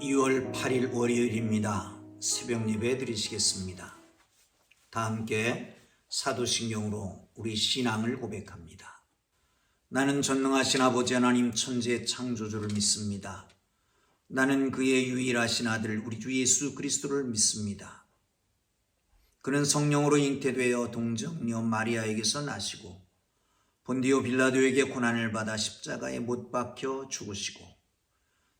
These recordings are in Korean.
2월 8일 월요일입니다. 새벽 예배 드리시겠습니다. 다 함께 사도신경으로 우리 신앙을 고백합니다. 나는 전능하신 아버지 하나님 천지의 창조주를 믿습니다. 나는 그의 유일하신 아들 우리 주 예수 그리스도를 믿습니다. 그는 성령으로 잉태되어 동정녀 마리아에게서 나시고 본디오 빌라도에게 고난을 받아 십자가에 못 박혀 죽으시고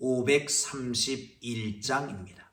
531장입니다.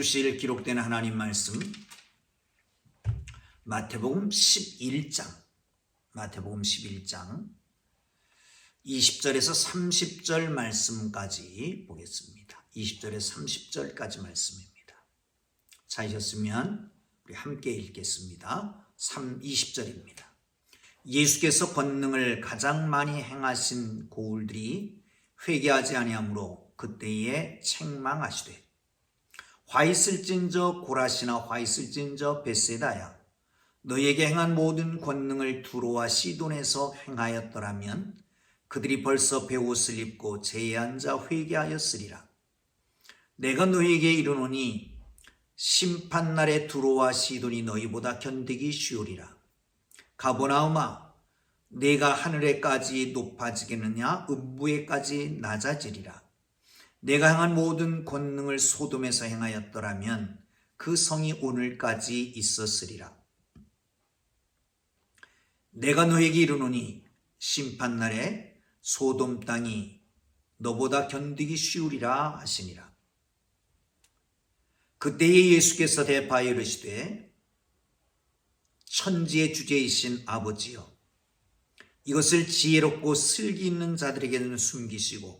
주실 기록된 하나님 말씀 마태복음 11장 마태복음 11장 20절에서 30절 말씀까지 보겠습니다. 20절에서 30절까지 말씀입니다. 찾으셨으면 우리 함께 읽겠습니다. 3, 20절입니다. 예수께서 권능을 가장 많이 행하신 고울들이 회개하지 아니하므로 그때에 책망하시되 화 있을진저 고라시나 화 있을진저 베세다야. 너에게 행한 모든 권능을 두로와 시돈에서 행하였더라면 그들이 벌써 베옷을 입고 제에 앉아 회개하였으리라. 내가 너에게 이르노니 심판날에 두로와 시돈이 너희보다 견디기 쉬우리라. 가보나우마 내가 하늘에까지 높아지겠느냐? 음부에까지 낮아지리라 내가 행한 모든 권능을 소돔에서 행하였더라면 그 성이 오늘까지 있었으리라. 내가 너에게 이르노니 심판날에 소돔 땅이 너보다 견디기 쉬우리라 하시니라. 그때에 예수께서 대파에 이르시되 천지의 주제이신 아버지여 이것을 지혜롭고 슬기 있는 자들에게는 숨기시고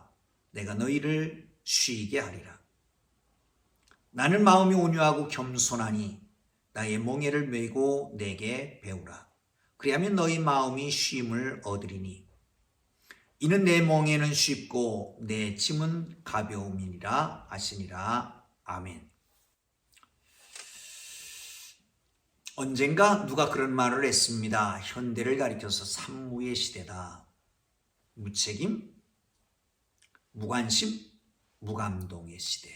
내가 너희를 쉬게 하리라. 나는 마음이 온유하고 겸손하니 나의 멍에를 메고 내게 배우라. 그리하면 너희 마음이 쉼을 얻으리니 이는 내 멍에는 쉽고 내 짐은 가벼움이니라 하시니라. 아멘. 언젠가 누가 그런 말을 했습니다. 현대를 가리켜서 산무의 시대다. 무책임, 무관심, 무감동의 시대.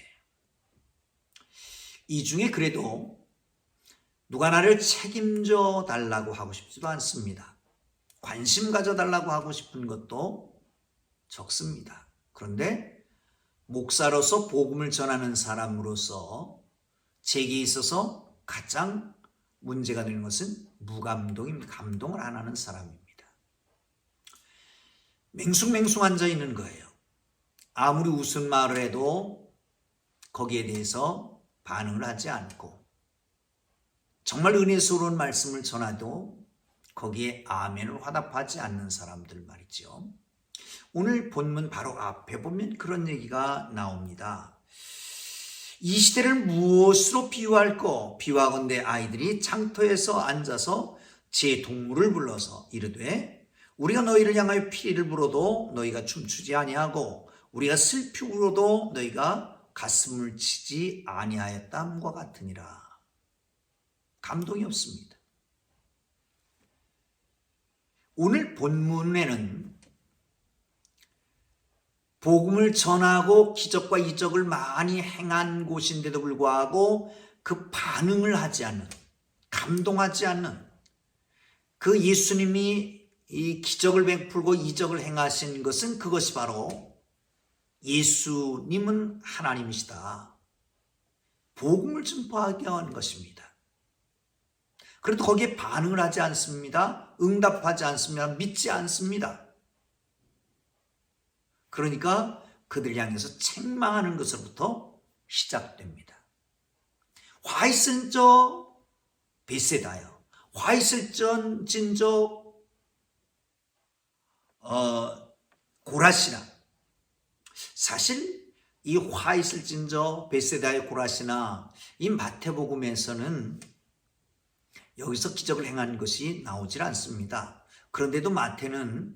이 중에 그래도 누가 나를 책임져 달라고 하고 싶지도 않습니다. 관심 가져 달라고 하고 싶은 것도 적습니다. 그런데 목사로서 복음을 전하는 사람으로서 제게 있어서 가장 문제가 되는 것은 무감동입니다. 감동을 안 하는 사람입니다. 맹숭맹숭 앉아 있는 거예요. 아무리 웃은 말을 해도 거기에 대해서 반응을 하지 않고 정말 은혜스러운 말씀을 전하도 거기에 아멘을 화답하지 않는 사람들 말이죠. 오늘 본문 바로 앞에 보면 그런 얘기가 나옵니다. 이 시대를 무엇으로 비유할꼬? 비유하건대 아이들이 장터에서 앉아서 제 동물을 불러서 이르되 우리가 너희를 향하여 피리를 불어도 너희가 춤추지 아니하고 우리가 슬피 울어도 너희가 가슴을 치지 아니하였다함과 같으니라. 감동이 없습니다. 오늘 본문에는 복음을 전하고 기적과 이적을 많이 행한 곳인데도 불구하고 그 반응을 하지 않는, 감동하지 않는 그 예수님이 이 기적을 베풀고 이적을 행하신 것은 그것이 바로 예수님은 하나님이시다. 복음을 전파하게 하는 것입니다. 그래도 거기에 반응을 하지 않습니다. 응답하지 않습니다. 믿지 않습니다. 그러니까 그들 향해서 책망하는 것으로부터 시작됩니다. 화 있은 저 베세다요. 화 있을 전 진저 어, 고라시나 사실 이 화 있을 진저 베세다의 고라시나 이 마태복음에서는 여기서 기적을 행한 것이 나오질 않습니다. 그런데도 마태는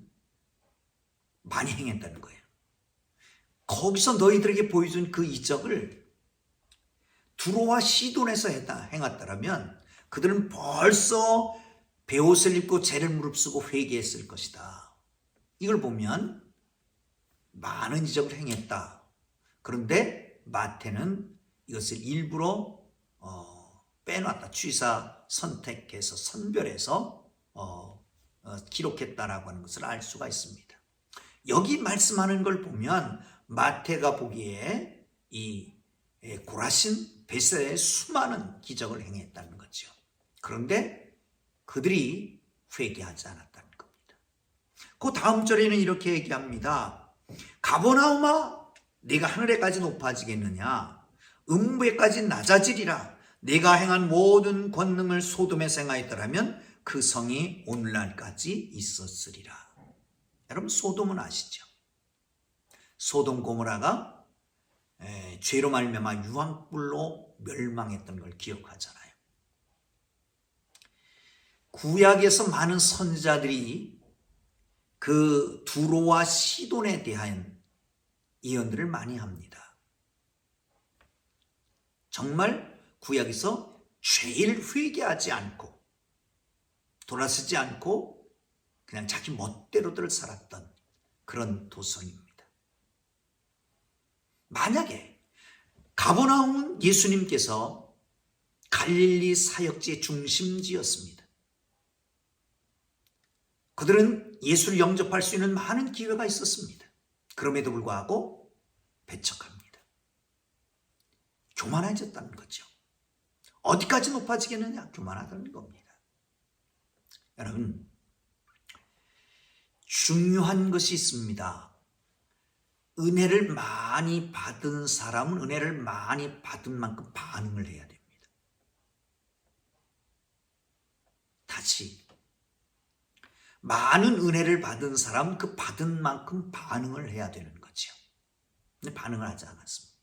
많이 행했다는 거예요. 거기서 너희들에게 보여준 그 이적을 두로와 시돈에서 했다, 행했다라면 그들은 벌써 베옷을 입고 죄를 무릅쓰고 회개했을 것이다. 이걸 보면 많은 이적을 행했다. 그런데 마태는 이것을 일부러 어, 빼놨다. 취사 선택해서 선별해서 어, 어, 기록했다라고 하는 것을 알 수가 있습니다. 여기 말씀하는 걸 보면 마태가 보기에 이 예, 고라신 베세의 수많은 기적을 행했다는 거죠. 그런데 그들이 회개하지 않았다는 겁니다. 그 다음 절에는 이렇게 얘기합니다. 가보나오마 내가 하늘에까지 높아지겠느냐 음부에까지 낮아지리라 내가 행한 모든 권능을 소돔에 행하였더라면 그 성이 오늘날까지 있었으리라. 여러분 소돔은 아시죠? 소돔 고모라가 에, 죄로 말미암아 유황불로 멸망했던 걸 기억하잖아요. 구약에서 많은 선지자들이 그 두로와 시돈에 대한 예언들을 많이 합니다. 정말 구약에서 죄를 회개하지 않고 돌아서지 않고 그냥 자기 멋대로들 살았던 그런 도성입니다. 만약에 가버나움은 예수님께서 갈릴리 사역지의 중심지였습니다. 그들은 예수를 영접할 수 있는 많은 기회가 있었습니다. 그럼에도 불구하고 배척합니다. 교만해졌다는 거죠. 어디까지 높아지겠느냐? 교만하다는 겁니다. 여러분, 중요한 것이 있습니다. 은혜를 많이 받은 사람은 은혜를 많이 받은 만큼 반응을 해야 됩니다. 다시 많은 은혜를 받은 사람은 그 받은 만큼 반응을 해야 되는 거죠. 근데 반응을 하지 않았습니다.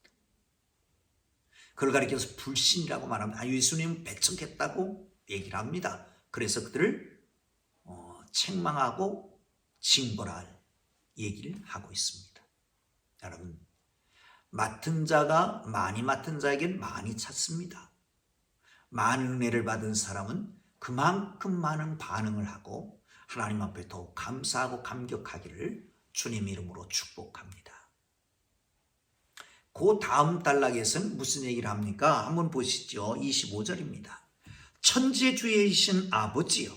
그걸 가리켜서 불신이라고 말합니다. 아, 예수님 배척했다고 얘기를 합니다. 그래서 그들을 어, 책망하고 징벌할 얘기를 하고 있습니다. 여러분, 맡은 자가 많이 맡은 자에겐 많이 찾습니다. 많은 은혜를 받은 사람은 그만큼 많은 반응을 하고 하나님 앞에 더욱 감사하고 감격하기를 주님 이름으로 축복합니다. 그 다음 단락에서는 무슨 얘기를 합니까? 한번 보시죠. 25절입니다. 천지의 주이신 아버지여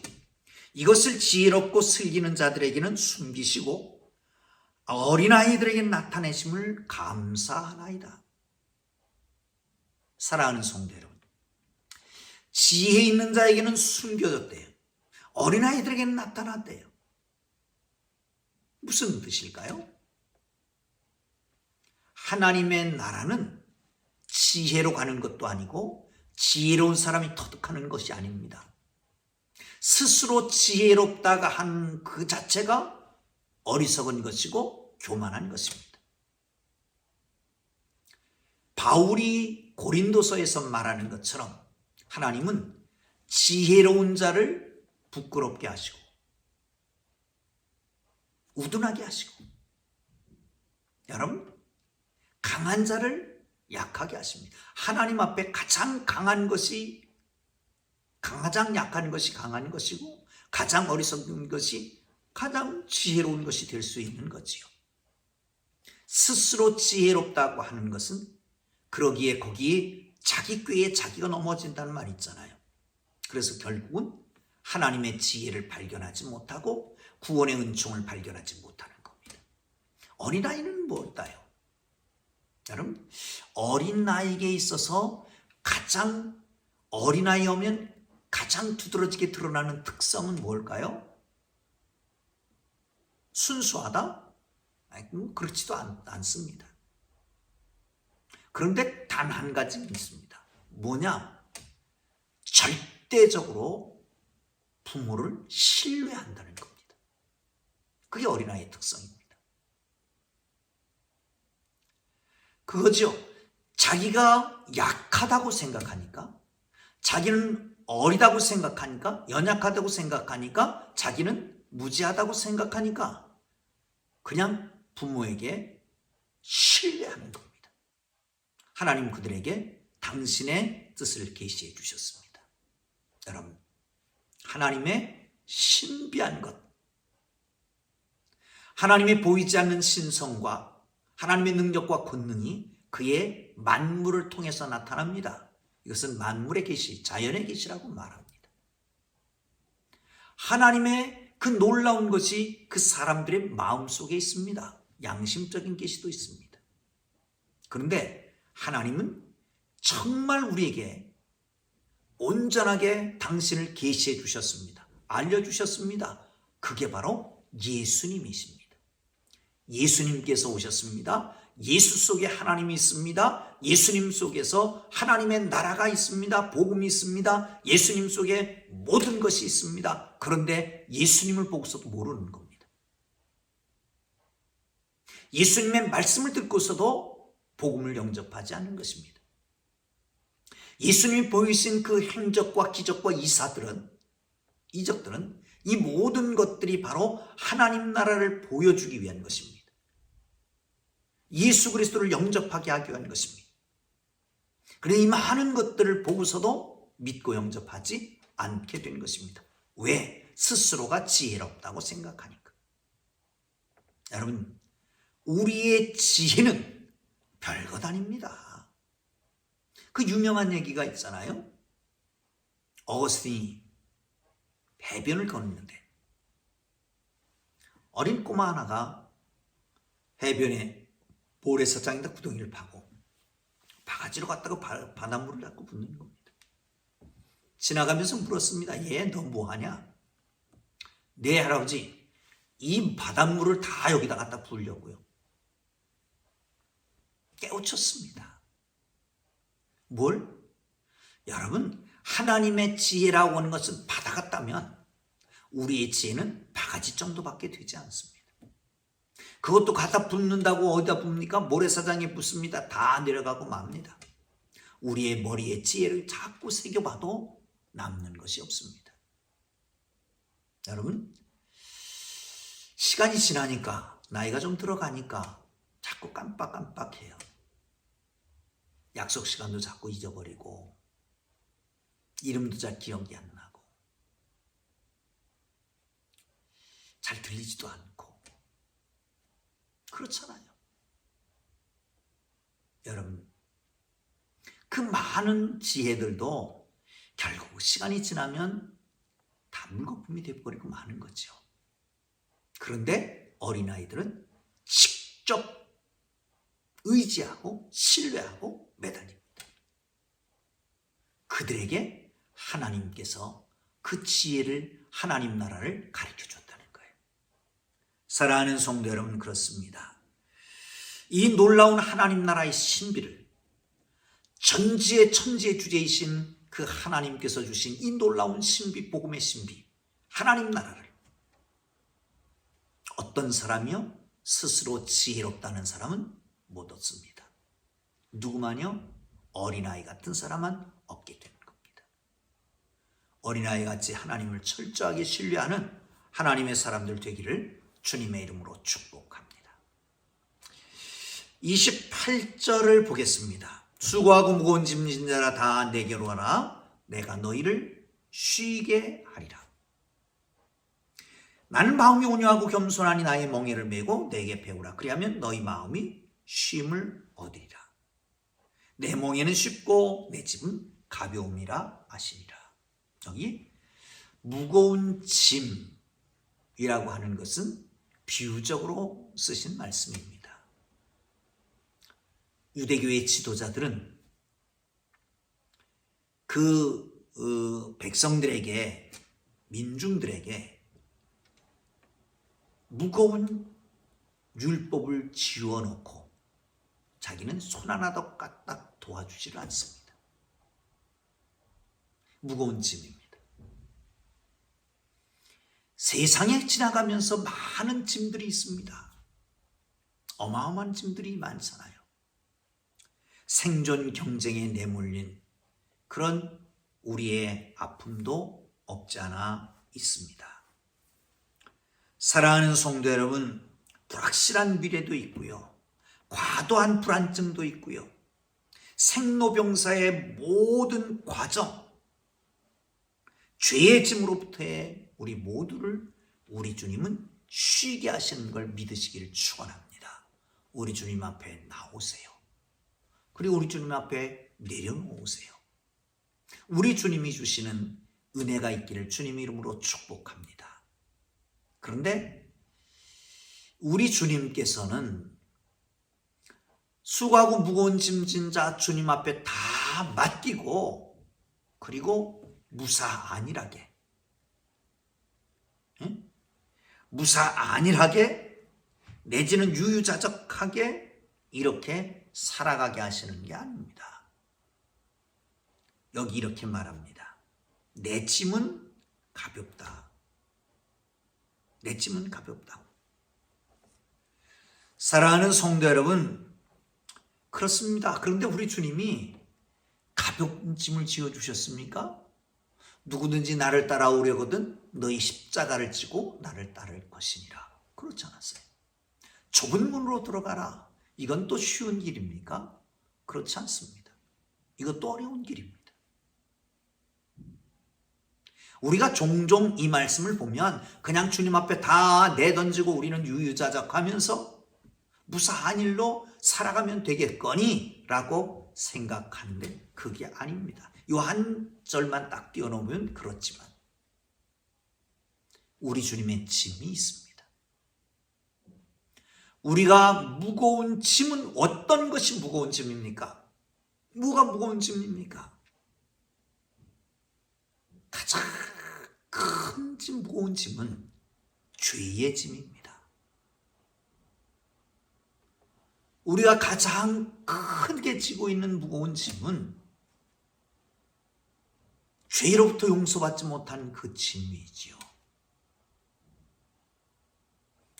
이것을 지혜롭고 슬기는 자들에게는 숨기시고 어린아이들에게 나타내심을 감사하나이다. 사랑하는 성도 여러분 지혜 있는 자에게는 숨겨졌대요. 어린아이들에게는 나타났대요. 무슨 뜻일까요? 하나님의 나라는 지혜로 가는 것도 아니고 지혜로운 사람이 터득하는 것이 아닙니다. 스스로 지혜롭다가 한 그 자체가 어리석은 것이고 교만한 것입니다. 바울이 고린도서에서 말하는 것처럼 하나님은 지혜로운 자를 부끄럽게 하시고 우둔하게 하시고 여러분 강한 자를 약하게 하십니다. 하나님 앞에 가장 강한 것이 가장 약한 것이 강한 것이고 가장 어리석은 것이 가장 지혜로운 것이 될 수 있는 거지요. 스스로 지혜롭다고 하는 것은 그러기에 거기에 자기 꾀에 자기가 넘어진다는 말 있잖아요. 그래서 결국은 하나님의 지혜를 발견하지 못하고 구원의 은총을 발견하지 못하는 겁니다. 어린아이는 뭘까요? 여러분, 어린아이에게 있어서 가장 어린아이 오면 가장 두드러지게 드러나는 특성은 뭘까요? 순수하다? 아니, 뭐 그렇지도 않, 않습니다. 그런데 단 한 가지는 있습니다. 뭐냐? 절대적으로 부모를 신뢰한다는 겁니다. 그게 어린아이의 특성입니다. 그거죠. 자기가 약하다고 생각하니까, 자기는 어리다고 생각하니까, 연약하다고 생각하니까, 자기는 무지하다고 생각하니까, 그냥 부모에게 신뢰하는 겁니다. 하나님 그들에게 당신의 뜻을 계시해 주셨습니다. 여러분, 하나님의 신비한 것, 하나님의 보이지 않는 신성과 하나님의 능력과 권능이 그의 만물을 통해서 나타납니다. 이것은 만물의 계시, 자연의 계시라고 말합니다. 하나님의 그 놀라운 것이 그 사람들의 마음 속에 있습니다. 양심적인 계시도 있습니다. 그런데 하나님은 정말 우리에게 온전하게 당신을 계시해 주셨습니다. 알려주셨습니다. 그게 바로 예수님이십니다. 예수님께서 오셨습니다. 예수 속에 하나님이 있습니다. 예수님 속에서 하나님의 나라가 있습니다. 복음이 있습니다. 예수님 속에 모든 것이 있습니다. 그런데 예수님을 보고서도 모르는 겁니다. 예수님의 말씀을 듣고서도 복음을 영접하지 않는 것입니다. 예수님이 보이신 그 행적과 기적과 이사들은 이적들은 이 모든 것들이 바로 하나님 나라를 보여주기 위한 것입니다. 예수 그리스도를 영접하게 하기 위한 것입니다. 그래 이 많은 것들을 보고서도 믿고 영접하지 않게 된 것입니다. 왜? 스스로가 지혜롭다고 생각하니까. 여러분, 우리의 지혜는 별것 아닙니다. 그 유명한 얘기가 있잖아요. 어거스틴이 배변을 걷는데 어린 꼬마 하나가 해변에 모래사장에다 구덩이를 파고 바가지로 갖다가 바, 바닷물을 갖고 붓는 겁니다. 지나가면서 물었습니다. 얘 너 뭐하냐? 네 할아버지 이 바닷물을 다 여기다 갖다 부으려고요. 깨우쳤습니다. 뭘? 여러분 하나님의 지혜라고 하는 것은 바다 같다면 우리의 지혜는 바가지 정도밖에 되지 않습니다. 그것도 갖다 붓는다고 어디다 붓습니까? 모래사장에 붓습니다. 다 내려가고 맙니다. 우리의 머리에 지혜를 자꾸 새겨봐도 남는 것이 없습니다. 여러분, 시간이 지나니까, 나이가 좀 들어가니까 자꾸 깜빡깜빡해요. 약속 시간도 자꾸 잊어버리고, 이름도 잘 기억이 안 나고, 잘 들리지도 않고, 그렇잖아요. 여러분, 그 많은 지혜들도 결국 시간이 지나면 다 물거품이 되어버리고 마는 거죠. 그런데 어린아이들은 직접 의지하고 신뢰하고 매달립니다. 그들에게 하나님께서 그 지혜를 하나님 나라를 가르쳐 줬다는 거예요. 사랑하는 성도 여러분 그렇습니다. 이 놀라운 하나님 나라의 신비를 전지의 천지의 주제이신 그 하나님께서 주신 이 놀라운 신비 복음의 신비 하나님 나라를 어떤 사람이요 스스로 지혜롭다는 사람은 못 얻습니다. 누구만요 어린아이 같은 사람만 얻게 되는 겁니다. 어린아이 같이 하나님을 철저하게 신뢰하는 하나님의 사람들 되기를 주님의 이름으로 축복합니다. 28절을 보겠습니다. 수고하고 무거운 짐진 자라 다 내게로 와라. 내가 너희를 쉬게 하리라. 나는 마음이 온유하고 겸손하니 나의 멍에를 메고 내게 배우라. 그리하면 너희 마음이 쉼을 얻으리라. 내 멍에는 쉽고 내 집은 가벼움이라 하시니라. 여기 무거운 짐이라고 하는 것은 비유적으로 쓰신 말씀입니다. 유대교의 지도자들은 그 어, 백성들에게 민중들에게 무거운 율법을 지워놓고 자기는 손 하나 더 까딱 도와주지를 않습니다. 무거운 짐입니다. 세상에 지나가면서 많은 짐들이 있습니다. 어마어마한 짐들이 많잖아요. 생존 경쟁에 내몰린 그런 우리의 아픔도 없지 않아 있습니다. 사랑하는 성도 여러분, 불확실한 미래도 있고요. 과도한 불안증도 있고요. 생로병사의 모든 과정, 죄의 짐으로부터의 우리 모두를 우리 주님은 쉬게 하시는 걸 믿으시기를 축원합니다. 우리 주님 앞에 나오세요. 그리고 우리 주님 앞에 내려놓으세요. 우리 주님이 주시는 은혜가 있기를 주님 이름으로 축복합니다. 그런데 우리 주님께서는 수고하고 무거운 짐진 자 주님 앞에 다 맡기고 그리고 무사 안일하게 응? 무사 안일하게 내지는 유유자적하게 이렇게 살아가게 하시는 게 아닙니다. 여기 이렇게 말합니다. 내 짐은 가볍다. 내 짐은 가볍다. 사랑하는 성도 여러분, 그렇습니다. 그런데 우리 주님이 가벼운 짐을 지어 주셨습니까? 누구든지 나를 따라오려거든 너희 십자가를 지고 나를 따를 것이니라. 그렇지 않았어요. 좁은 문으로 들어가라. 이건 또 쉬운 길입니까? 그렇지 않습니다. 이것도 어려운 길입니다. 우리가 종종 이 말씀을 보면 그냥 주님 앞에 다 내던지고 우리는 유유자적하면서 무사한 일로 살아가면 되겠거니 라고 생각하는데 그게 아닙니다. 요 한 절만 딱 띄워놓으면 그렇지만 우리 주님의 짐이 있습니다. 우리가 무거운 짐은 어떤 것이 무거운 짐입니까? 뭐가 무거운 짐입니까? 가장 큰 짐, 무거운 짐은 죄의 짐입니다. 우리가 가장 크게 지고 있는 무거운 짐은 죄로부터 용서받지 못한 그 짐이지요.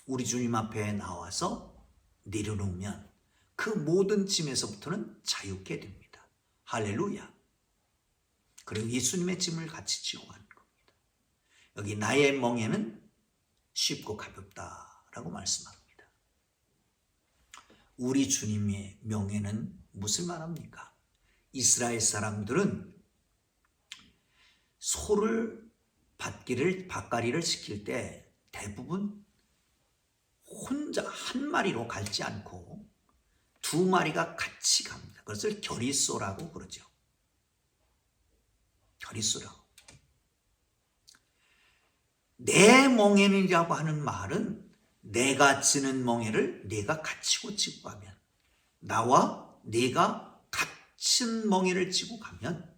우리 주님 앞에 나와서 내려놓으면 그 모든 짐에서부터는 자유케 됩니다. 할렐루야. 그리고 예수님의 짐을 같이 지고 가는 겁니다. 여기 나의 멍에는 쉽고 가볍다라고 말씀합니다. 우리 주님의 명예는 무슨 말합니까? 이스라엘 사람들은 소를 밭기를 밭가리를 시킬 때 대부분 혼자 한 마리로 갈지 않고 두 마리가 같이 갑니다. 그것을 결의소라고 그러죠. 결의소라고. 내 멍에는이라고 하는 말은 내가 지는 멍에를 내가 갖추고 지고 가면 나와 내가 같은 멍에를 지고 가면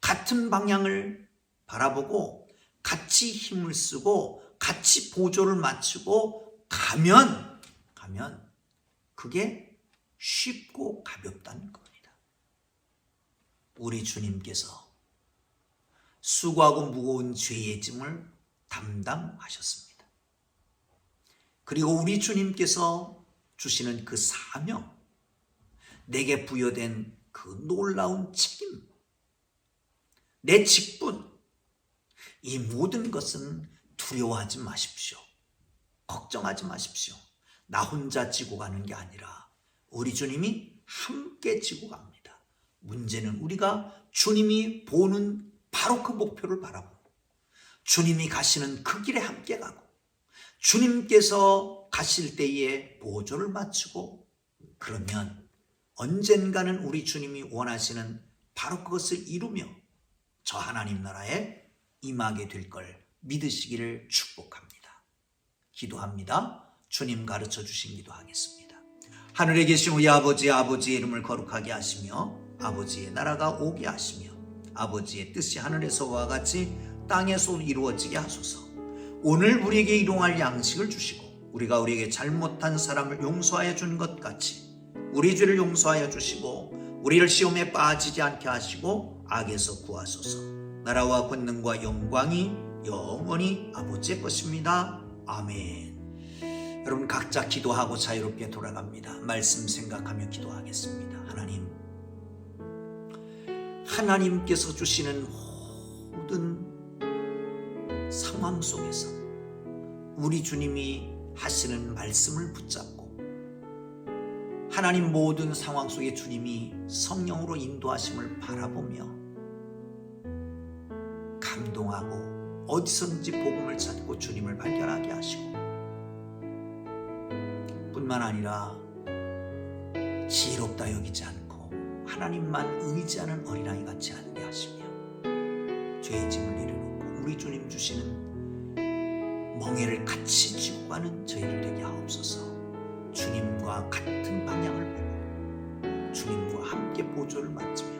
같은 방향을 바라보고 같이 힘을 쓰고 같이 보조를 맞추고 가면 가면 그게 쉽고 가볍다는 겁니다. 우리 주님께서 수고하고 무거운 죄의 짐을 담당하셨습니다. 그리고 우리 주님께서 주시는 그 사명, 내게 부여된 그 놀라운 책임, 내 직분, 이 모든 것은 두려워하지 마십시오. 걱정하지 마십시오. 나 혼자 지고 가는 게 아니라 우리 주님이 함께 지고 갑니다. 문제는 우리가 주님이 보는 바로 그 목표를 바라보고 주님이 가시는 그 길에 함께 가고 주님께서 가실 때에 보조를 맞추고 그러면 언젠가는 우리 주님이 원하시는 바로 그것을 이루며 저 하나님 나라에 임하게 될 걸 믿으시기를 축복합니다. 기도합니다. 주님 가르쳐 주신 기도하겠습니다. 하늘에 계신 우리 아버지 아버지의 이름을 거룩하게 하시며 아버지의 나라가 오게 하시며 아버지의 뜻이 하늘에서와 같이 땅에서 이루어지게 하소서. 오늘 우리에게 일용할 양식을 주시고 우리가 우리에게 잘못한 사람을 용서하여 준 것 같이 우리 죄를 용서하여 주시고 우리를 시험에 빠지지 않게 하시고 악에서 구하소서. 나라와 권능과 영광이 영원히 아버지의 것입니다. 아멘. 여러분 각자 기도하고 자유롭게 돌아갑니다. 말씀 생각하며 기도하겠습니다. 하나님, 하나님께서 주시는 모든 상황 속에서 우리 주님이 하시는 말씀을 붙잡고 하나님 모든 상황 속에 주님이 성령으로 인도하심을 바라보며 감동하고 어디선지 복음을 찾고 주님을 발견하게 하시고 뿐만 아니라 지혜롭다 여기지 않고 하나님만 의지하는 어린아이 같이 하게 하시며 죄의 짐을 내려놓고 우리 주님 주시는 멍에를 같이 지고 가는 저희들 되게 하옵소서 주님과 같은 방향을 보고 주님과 함께 보조를 맞으며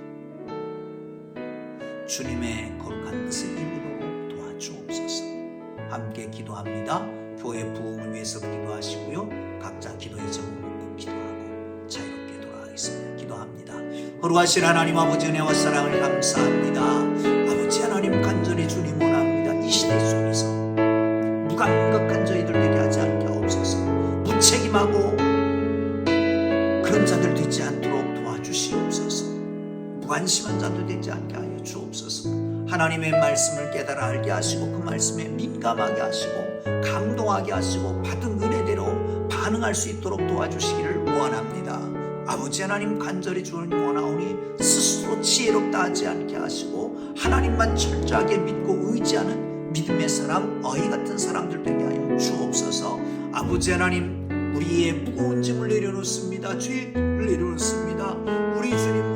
주님의 거룩한 뜻을 이루도록 도와주옵소서 함께 기도합니다. 교회 부흥을 위해서 기도하시고요. 각자 기도의 제목 묻고 기도하고 자유롭게 돌아가겠습니다. 기도합니다. 거룩하신 하나님 아버지 은혜와 사랑을 감사합니다. 무관심한 자도 되지 않게 하여 주옵소서. 하나님의 말씀을 깨달아 알게 하시고 그 말씀에 민감하게 하시고 감동하게 하시고 받은 은혜대로 반응할 수 있도록 도와주시기를 원합니다. 아버지 하나님 간절히 주님 원하오니 스스로 지혜롭다 하지 않게 하시고 하나님만 철저하게 믿고 의지하는 믿음의 사람, 어이 같은 사람들 되게 하여 주옵소서. 아버지 하나님 우리의 무거운 짐을 내려놓습니다. 죄를 내려놓습니다. 우리 주님